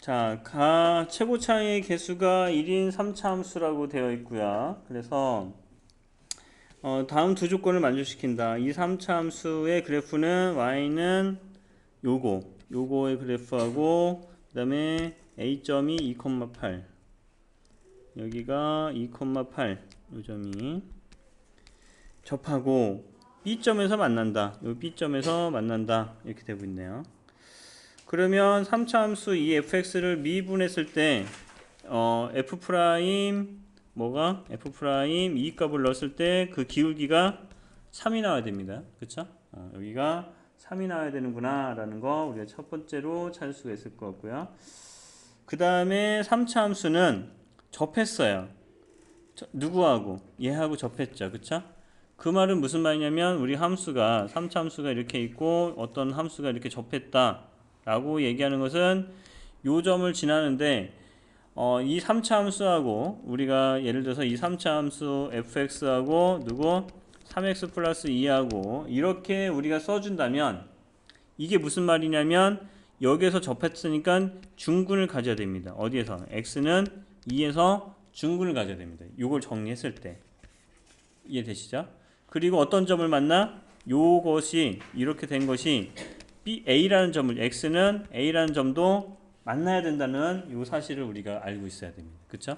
자, 가 최고차의 개수가 1인 3차 함수라고 되어 있고요. 그래서 어, 다음 두 조건을 만족시킨다. 이 3차 함수의 그래프는 y는 요거, 요거의 그래프하고 그 다음에 a점이 2,8 여기가 2,8 요점이 접하고 B점에서 만난다. 요 B점에서 만난다. 이렇게 되고 있네요. 그러면 3차 함수 이 fx를 미분했을 때 어, f 프라임 뭐가 f 프라임 이 값을 넣었을 때 그 기울기가 3이 나와야 됩니다. 그쵸? 어, 여기가 3이 나와야 되는구나 라는 거 우리가 첫 번째로 찾을 수가 있을 것 같고요. 그 다음에 3차 함수는 접했어요. 저, 누구하고? 얘하고 접했죠. 그쵸? 그 말은 무슨 말이냐면 우리 함수가 3차 함수가 이렇게 있고 어떤 함수가 이렇게 접했다 라고 얘기하는 것은 요 점을 지나는데 어, 이 3차 함수하고 우리가 예를 들어서 이 3차 함수 fx하고 누구 3x 플러스 2하고 이렇게 우리가 써준다면 이게 무슨 말이냐면 여기에서 접했으니까 중근을 가져야 됩니다. 어디에서? x는 2에서 중근을 가져야 됩니다. 이걸 정리했을 때 이해되시죠? 그리고 어떤 점을 만나? 요것이 이렇게 된 것이 A라는 점을 X는 A라는 점도 만나야 된다는 요 사실을 우리가 알고 있어야 됩니다. 그쵸?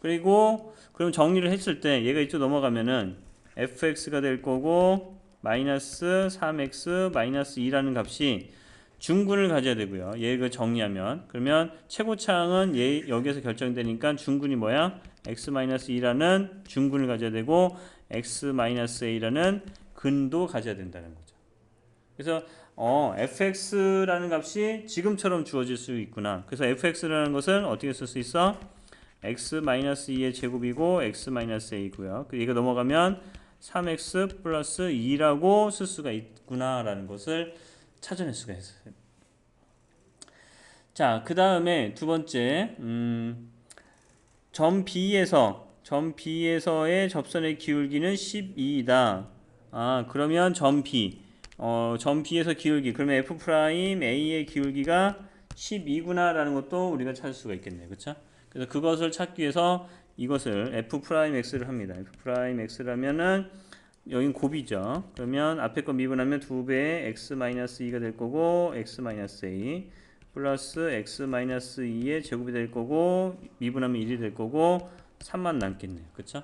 그리고 그럼 정리를 했을 때 얘가 이쪽 넘어가면은 fx가 될 거고 마이너스 3x 마이너스 2라는 값이 중근을 가져야 되고요. 얘가 정리하면 그러면 최고차항은 얘 여기에서 결정되니까 중근이 뭐야? x-2라는 중근을 가져야 되고 x-a라는 근도 가져야 된다는 거죠. 그래서 어, fx라는 값이 지금처럼 주어질 수 있구나. 그래서 fx라는 것은 어떻게 쓸 수 있어? x-2의 제곱이고 x-a고요. 그 얘가 넘어가면 3x 플러스 2라고 쓸 수가 있구나라는 것을 찾아낼 수가 있어요. 자, 그 다음에 두 번째, 음, 점 B에서 점 B에서의 접선의 기울기는 12이다. 아, 그러면 점 B, 어, 점 B에서 기울기, 그러면 F A의 기울기가 12구나 라는 것도 우리가 찾을 수가 있겠네요. 그쵸? 그래서 그것을 찾기 위해서 이것을 F 프라임 X를 합니다. F 프라임 X라면은 여긴 곱이죠. 그러면 앞에 거 미분하면 2배의 X 마이너스 2가 될 거고 X 마이너스 A 플러스 X 마이너스 2의 제곱이 될 거고 미분하면 1이 될 거고 3만 남겠네요. 그쵸?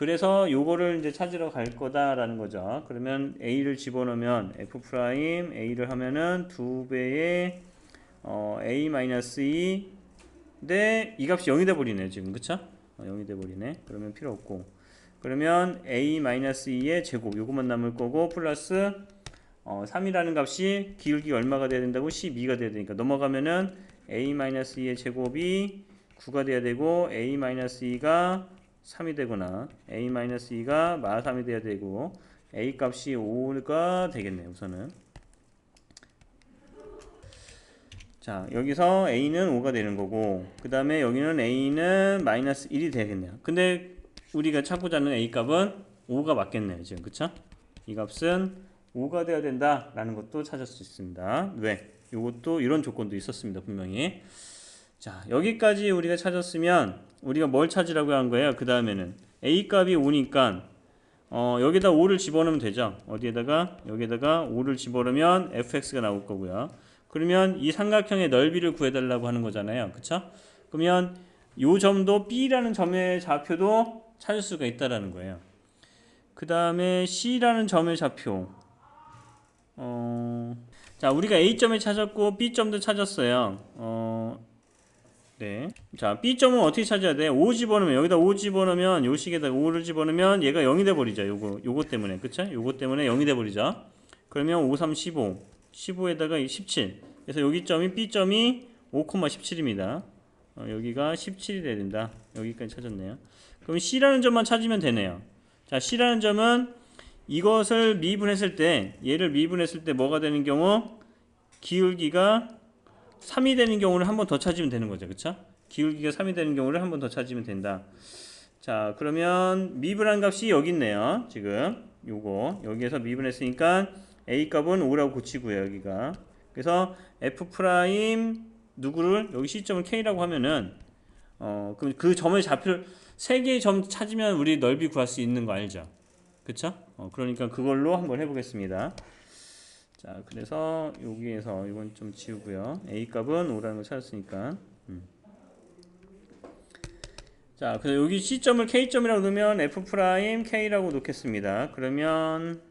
그래서 요거를 이제 찾으러 갈 거다라는 거죠. 그러면 A를 집어넣으면 F 프라임 A를 하면은 2배의 어, A 마이너스 2 근데 이 값이 0이 돼 버리네 지금 그쵸? 어, 0이 돼 버리네. 그러면 필요 없고 그러면 A-2의 제곱 요것만 남을 거고 플러스 어, 3이라는 값이 기울기가 얼마가 돼야 된다고? 12가 돼야 되니까 넘어가면은 A-2의 제곱이 9가 돼야 되고 A-2가 3이 되거나 A-2가 마 3이 돼야 되고 A 값이 5가 되겠네요 우선은. 자 여기서 A는 5가 되는 거고 그 다음에 여기는 A는 마이너스 1이 되겠네요. 근데 우리가 찾고자 하는 A 값은 5가 맞겠네요 지금. 그쵸? 이 값은 5가 돼야 된다 라는 것도 찾을 수 있습니다. 왜? 이것도 이런 조건도 있었습니다 분명히. 자 여기까지 우리가 찾았으면 우리가 뭘 찾으라고 한 거예요 그 다음에는 A 값이 5니까 어, 여기다 5를 집어넣으면 되죠 어디에다가 여기에다가 5를 집어넣으면 fx가 나올 거고요 그러면 이 삼각형의 넓이를 구해달라고 하는 거잖아요 그쵸? 그러면 요 점도 B라는 점의 좌표도 찾을 수가 있다라는 거예요. 그 다음에 C라는 점의 좌표. 어, 자, 우리가 A점을 찾았고 B점도 찾았어요. 어, 네. 자, B점은 어떻게 찾아야 돼? 5 집어넣으면, 여기다 5 집어넣으면, 요 식에다 5를 집어넣으면 얘가 0이 돼버리죠. 요거, 요거 때문에. 그쵸? 요거 때문에 0이 돼버리죠. 그러면 5, 3, 15. 15에다가 17. 그래서 여기 점이 B점이 5,17입니다. 어, 여기가 17이 돼야 된다. 여기까지 찾았네요. 그럼 C라는 점만 찾으면 되네요. 자, C라는 점은 이것을 미분했을 때, 얘를 미분했을 때 뭐가 되는 경우? 기울기가 3이 되는 경우를 한 번 더 찾으면 되는 거죠. 그쵸? 기울기가 3이 되는 경우를 한 번 더 찾으면 된다. 자, 그러면 미분한 값이 여기 있네요. 지금 요거 여기에서 미분했으니까 A 값은 5라고 고치고요. 여기가. 그래서 F 프라임 누구를 여기 시점을 K라고 하면은 어 그럼 그 점의 좌표를 세 개의 점 찾으면 우리 넓이 구할 수 있는 거 알죠? 그쵸? 어 그러니까 그걸로 한번 해보겠습니다. 자 그래서 여기에서 이건 좀 지우고요. A 값은 5라는 걸 찾았으니까 음. 자 그래서 여기 시점을 K점이라고 넣으면 F 프라임 K라고 놓겠습니다. 그러면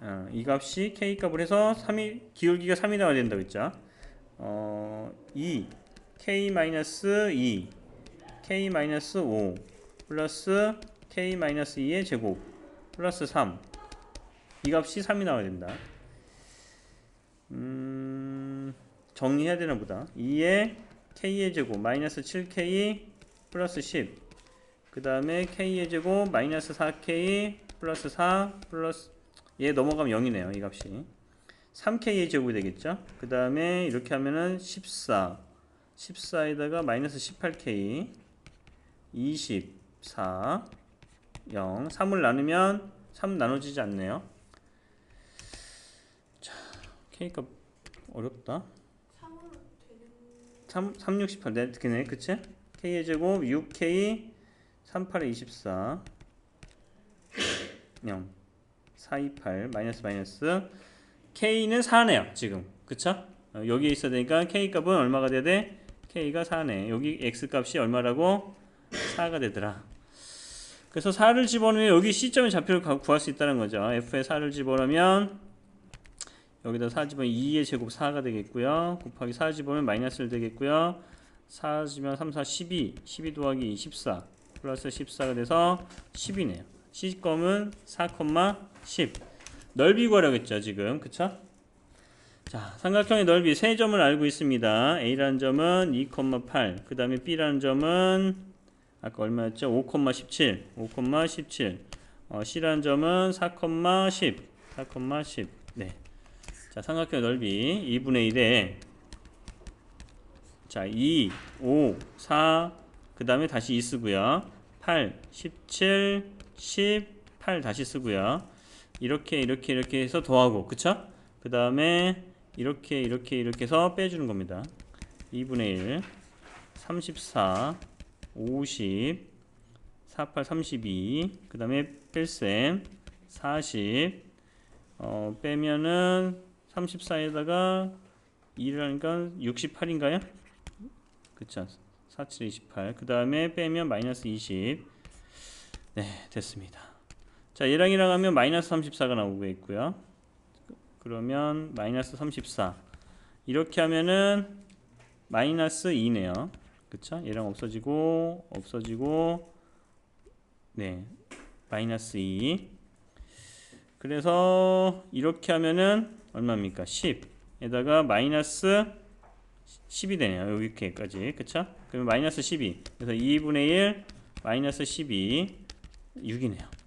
어, 이 값이 K 값을 해서 3이 기울기가 3이 나와야 된다고 했죠. 어, 2 K 마이너스 2 K 마이너스 5 플러스 K 마이너스 2의 제곱 플러스 3 이 값이 3이 나와야 된다. 음, 정리해야 되나 보다. 2의 K의 제곱 마이너스 7K 플러스 10. 그 다음에 K의 제곱 마이너스 4K 플러스 4 플러스 얘 넘어가면 0이네요. 이 값이. 3K의 제곱이 되겠죠. 그 다음에 이렇게 하면은 14. 14에다가 마이너스 18K 24 0 3을 나누면 3 나눠지지 않네요. 자, K값 어렵다. 3, 3 68. 네, 그네, 그치? K의 제곱 6K 38에 24 0 428 마이너스 마이너스 K는 4네요 지금 그쵸? 어, 여기에 있어야 되니까 K 값은 얼마가 돼야 돼? K가 4네 여기 X 값이 얼마라고? 4가 되더라 그래서 4를 집어넣으면 여기 C점의 좌표를 가- 구할 수 있다는 거죠 F에 4를 집어넣으면 여기다 4 집어넣으면 2의 제곱 4가 되겠고요. 곱하기 4 집어넣으면 마이너스 1 되겠고요. 4 집으면 3, 4, 12 12 더하기 2, 14 플러스 14가 돼서 10이네요. C점은 4,10 넓이 구하려겠죠 지금. 그쵸? 자 삼각형의 넓이 세 점을 알고 있습니다. A라는 점은 2,8 그 다음에 B라는 점은 아까 얼마였죠? 5,17 5,17 어, C라는 점은 4,10 4,10 네. 자 삼각형의 넓이 2분의 1에 자 2, 5, 4 그 다음에 다시 2 쓰고요. 8, 17, 10, 8 다시 쓰고요. 이렇게 이렇게 이렇게 해서 더하고 그쵸? 그 다음에 이렇게 이렇게 이렇게 해서 빼주는 겁니다. 2분의 1 34 50 48 32 그 다음에 뺄셈 40 어, 빼면은 34에다가 2를 하니까 68인가요? 그쵸 47, 28. 그 다음에 빼면 마이너스 20. 네, 됐습니다. 자, 얘랑 얘랑 하면 마이너스 34가 나오고 있고요. 그러면 마이너스 34. 이렇게 하면은 마이너스 2네요. 그쵸? 얘랑 없어지고, 없어지고, 네, 마이너스 2. 그래서 이렇게 하면은 얼마입니까? 10에다가 마이너스 10이 되네요. 여기까지. 그쵸? 그러면 마이너스 12. 그래서 2분의 1 마이너스 12 6이네요.